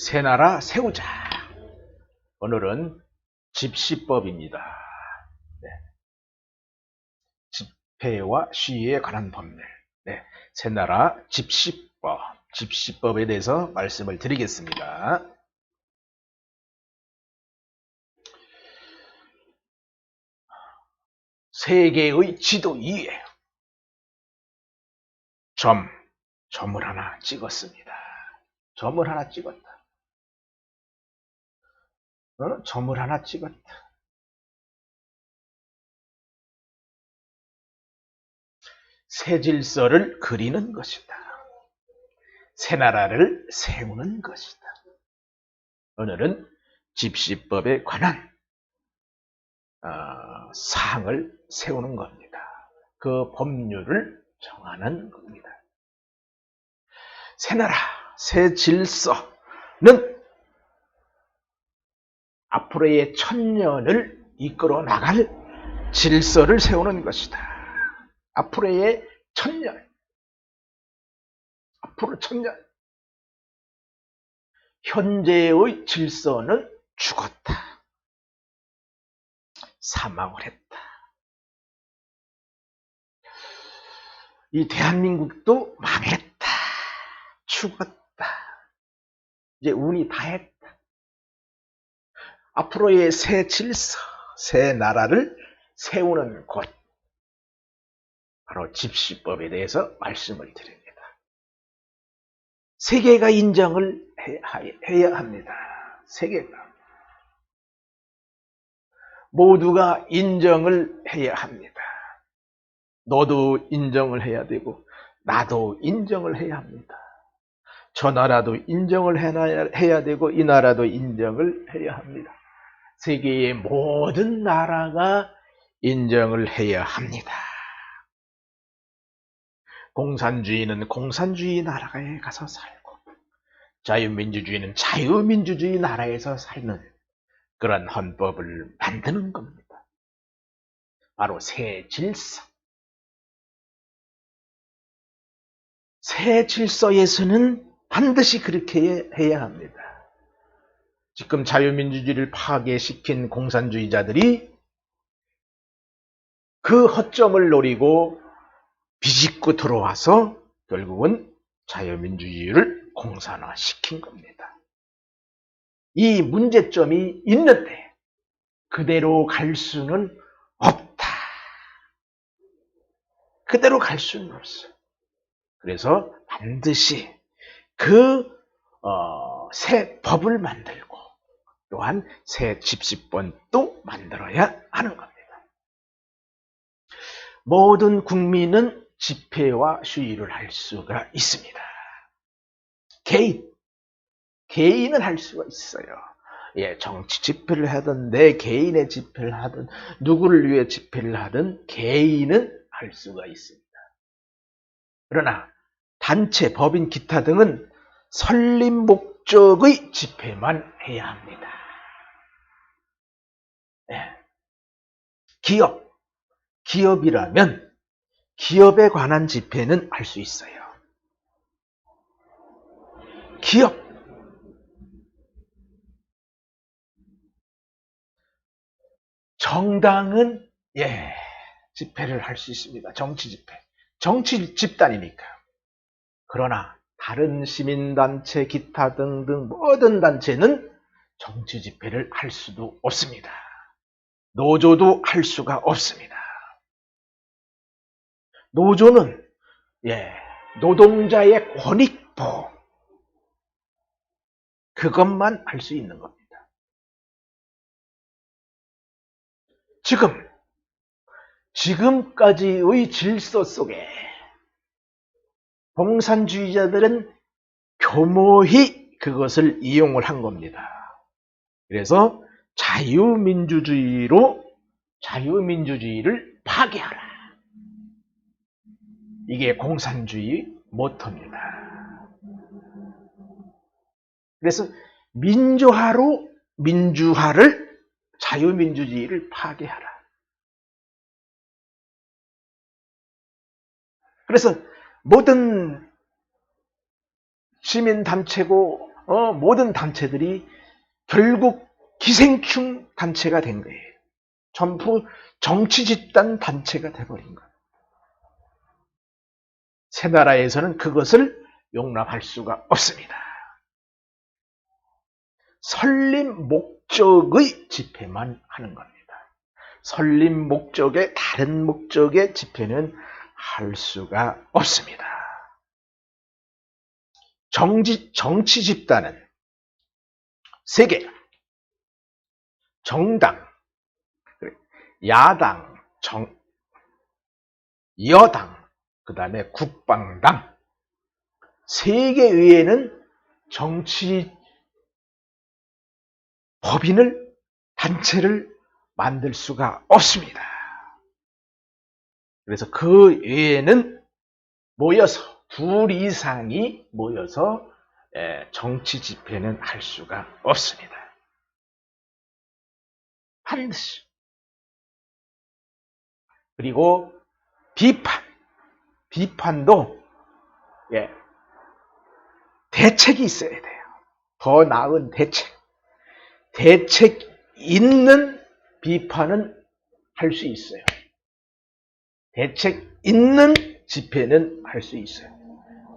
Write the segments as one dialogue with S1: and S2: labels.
S1: 새 나라 세우자. 오늘은 집시법입니다. 네. 집회와 시위에 관한 법률. 네. 새 나라 집시법. 집시법에 대해서 말씀을 드리겠습니다. 세계의 지도 위에 점, 점을 하나 찍었습니다. 점을 하나 찍었다. 어? 점을 하나 찍었다. 새 질서를 그리는 것이다. 새 나라를 세우는 것이다. 오늘은 집시법에 관한 어, 사항을 세우는 겁니다. 그 법률을 정하는 겁니다. 새 나라, 새 질서는 앞으로의 천년을 이끌어 나갈 질서를 세우는 것이다. 앞으로의 천년, 앞으로 천년. 현재의 질서는 죽었다. 사망을 했다. 이 대한민국도 망했다. 죽었다. 이제 운이 다 했다. 앞으로의 새 질서, 새 나라를 세우는 곳. 바로 집시법에 대해서 말씀을 드립니다. 세계가 인정을 해야 합니다. 세계가. 모두가 인정을 해야 합니다. 너도 인정을 해야 되고, 나도 인정을 해야 합니다. 저 나라도 인정을 해야 되고, 이 나라도 인정을 해야 합니다. 세계의 모든 나라가 인정을 해야 합니다. 공산주의는 공산주의 나라에 가서 살고, 자유민주주의는 자유민주주의 나라에서 살는 그런 헌법을 만드는 겁니다. 바로 새 질서. 새 질서에서는 반드시 그렇게 해야 합니다. 지금 자유민주주의를 파괴시킨 공산주의자들이 그 허점을 노리고 비집고 들어와서 결국은 자유민주주의를 공산화시킨 겁니다. 이 문제점이 있는데 그대로 갈 수는 없다. 그대로 갈 수는 없어. 그래서 반드시 그, 어, 새 법을 만들고 또한 새 집시법도 만들어야 하는 겁니다. 모든 국민은 집회와 시위를 할 수가 있습니다. 개인, 개인은 할 수가 있어요. 예, 정치 집회를 하든 내 개인의 집회를 하든 누구를 위해 집회를 하든 개인은 할 수가 있습니다. 그러나 단체, 법인, 기타 등은 설립 목적의 집회만 해야 합니다. 예. 기업, 기업이라면 기업에 관한 집회는 할 수 있어요. 기업. 정당은 예 집회를 할 수 있습니다. 정치 집회. 정치 집단이니까. 그러나 다른 시민단체, 기타 등등 모든 단체는 정치 집회를 할 수도 없습니다. 노조도 할 수가 없습니다. 노조는 예, 노동자의 권익보 그것만 할 수 있는 겁니다. 지금 지금까지의 질서 속에 공산주의자들은 교모히 그것을 이용을 한 겁니다. 그래서 자유민주주의로 자유민주주의를 파괴하라. 이게 공산주의 모토입니다. 그래서 민주화로 민주화를 자유민주주의를 파괴하라. 그래서 모든 시민 단체고 어, 모든 단체들이 결국 기생충 단체가 된 거예요. 전부 정치 집단 단체가 돼버린 거예요. 새 나라에서는 그것을 용납할 수가 없습니다. 설립 목적의 집회만 하는 겁니다. 설립 목적의 다른 목적의 집회는 할 수가 없습니다. 정치, 정치 집단은 세 개. 정당, 야당, 정, 여당, 그 다음에 국방당. 세개 외에는 정치 법인을, 단체를 만들 수가 없습니다. 그래서 그 외에는 모여서, 둘 이상이 모여서 예, 정치 집회는 할 수가 없습니다. 반드시. 그리고 비판. 비판도 예, 대책이 있어야 돼요. 더 나은 대책. 대책 있는 비판은 할 수 있어요. 대책 있는 집회는 할 수 있어요.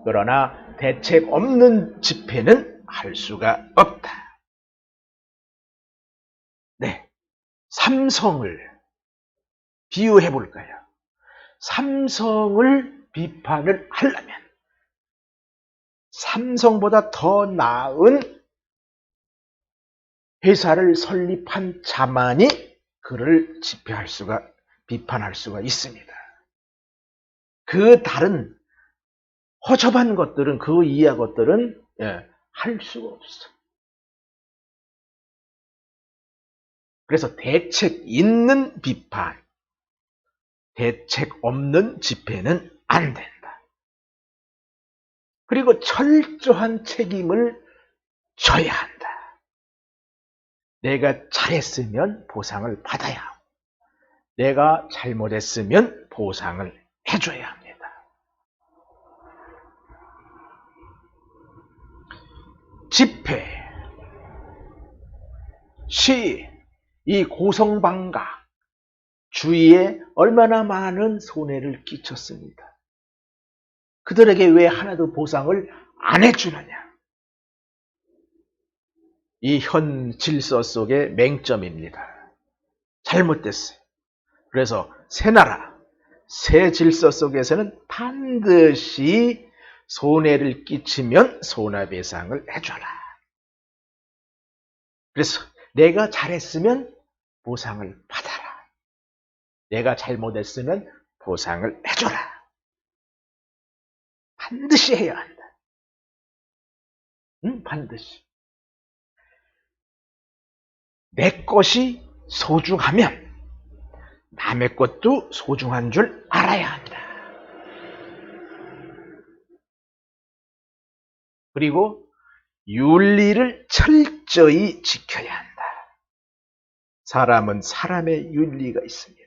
S1: 그러나 대책 없는 집회는 할 수가 없다. 네. 삼성을 비유해 볼까요? 삼성을 비판을 하려면 삼성보다 더 나은 회사를 설립한 자만이 그를 집회할 수가, 비판할 수가 있습니다. 그 다른 허접한 것들은, 그 이하 것들은, 예, 할 수가 없어. 그래서 대책 있는 비판, 대책 없는 집회는 안 된다. 그리고 철저한 책임을 져야 한다. 내가 잘했으면 보상을 받아야 하고, 내가 잘못했으면 보상을 해줘야 합니다. 집회, 시, 이 고성방가, 주위에 얼마나 많은 손해를 끼쳤습니다. 그들에게 왜 하나도 보상을 안 해주느냐? 이 현 질서 속의 맹점입니다. 잘못됐어요. 그래서 새 나라, 새 질서 속에서는 반드시 손해를 끼치면 손해배상을 해줘라. 그래서 내가 잘했으면 보상을 받아라. 내가 잘못했으면 보상을 해줘라. 반드시 해야 한다. 응, 반드시. 내 것이 소중하면 남의 것도 소중한 줄 알아야 한다. 그리고 윤리를 철저히 지켜야 한다. 사람은 사람의 윤리가 있습니다.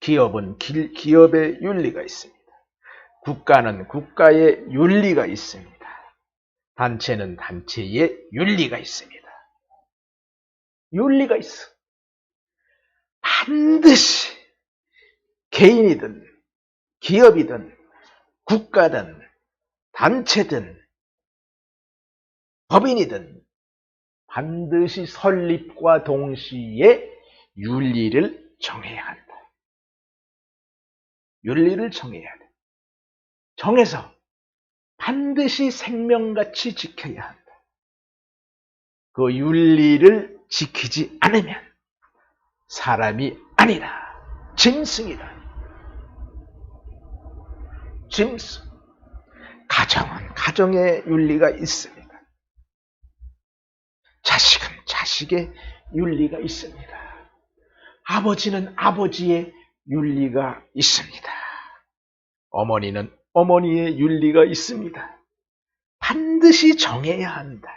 S1: 기업은 기, 기업의 윤리가 있습니다. 국가는 국가의 윤리가 있습니다. 단체는 단체의 윤리가 있습니다. 윤리가 있어. 반드시 개인이든 기업이든 국가든 단체든 법인이든 반드시 설립과 동시에 윤리를 정해야 한다. 윤리를 정해야 돼. 정해서 반드시 생명같이 지켜야 한다. 그 윤리를 지키지 않으면 사람이 아니라 짐승이다. 짐승. 가정은 가정의 윤리가 있습니다. 자식은 자식의 윤리가 있습니다. 아버지는 아버지의 윤리가 있습니다. 어머니는 어머니의 윤리가 있습니다. 반드시 정해야 한다.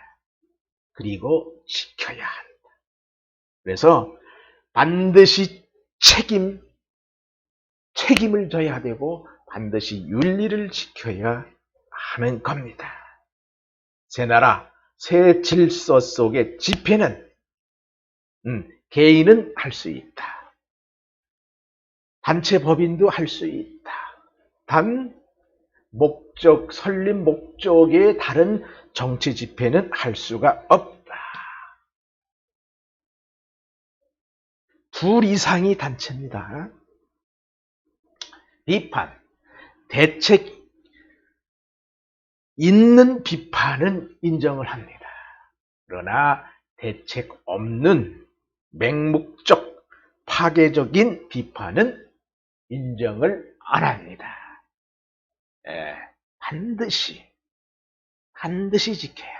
S1: 그리고 지켜야 한다. 그래서 반드시 책임, 책임을 져야 되고 반드시 윤리를 지켜야 하는 겁니다. 새 나라, 새 질서 속의 집회는 음, 개인은 할 수 있다. 단체 법인도 할 수 있다. 단 목적, 설립 목적의 다른 정치 집회는 할 수가 없다. 둘 이상이 단체입니다. 비판, 대책 있는 비판은 인정을 합니다. 그러나 대책 없는 맹목적 파괴적인 비판은 인정을 안 합니다. 예, 반드시 반드시 지켜야 돼.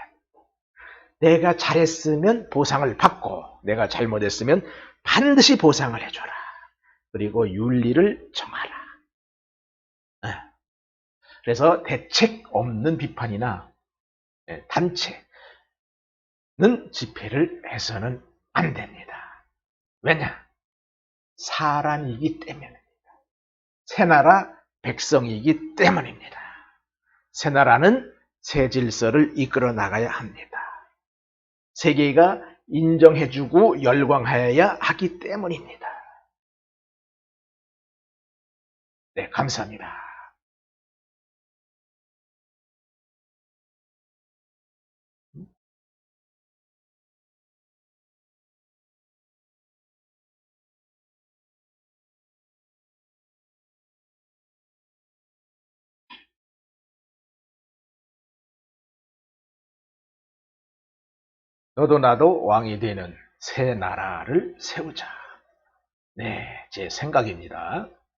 S1: 내가 잘했으면 보상을 받고 내가 잘못했으면 반드시 보상을 해줘라. 그리고 윤리를 정하라. 예. 그래서 대책 없는 비판이나 예, 단체는 집회를 해서는 안 됩니다. 왜냐? 사람이기 때문입니다. 새나라 백성이기 때문입니다. 새나라는 새 질서를 이끌어 나가야 합니다. 세계가 인정해주고 열광하여야 하기 때문입니다. 네, 감사합니다. 너도 나도 왕이 되는 새 나라를 세우자. 네, 제 생각입니다.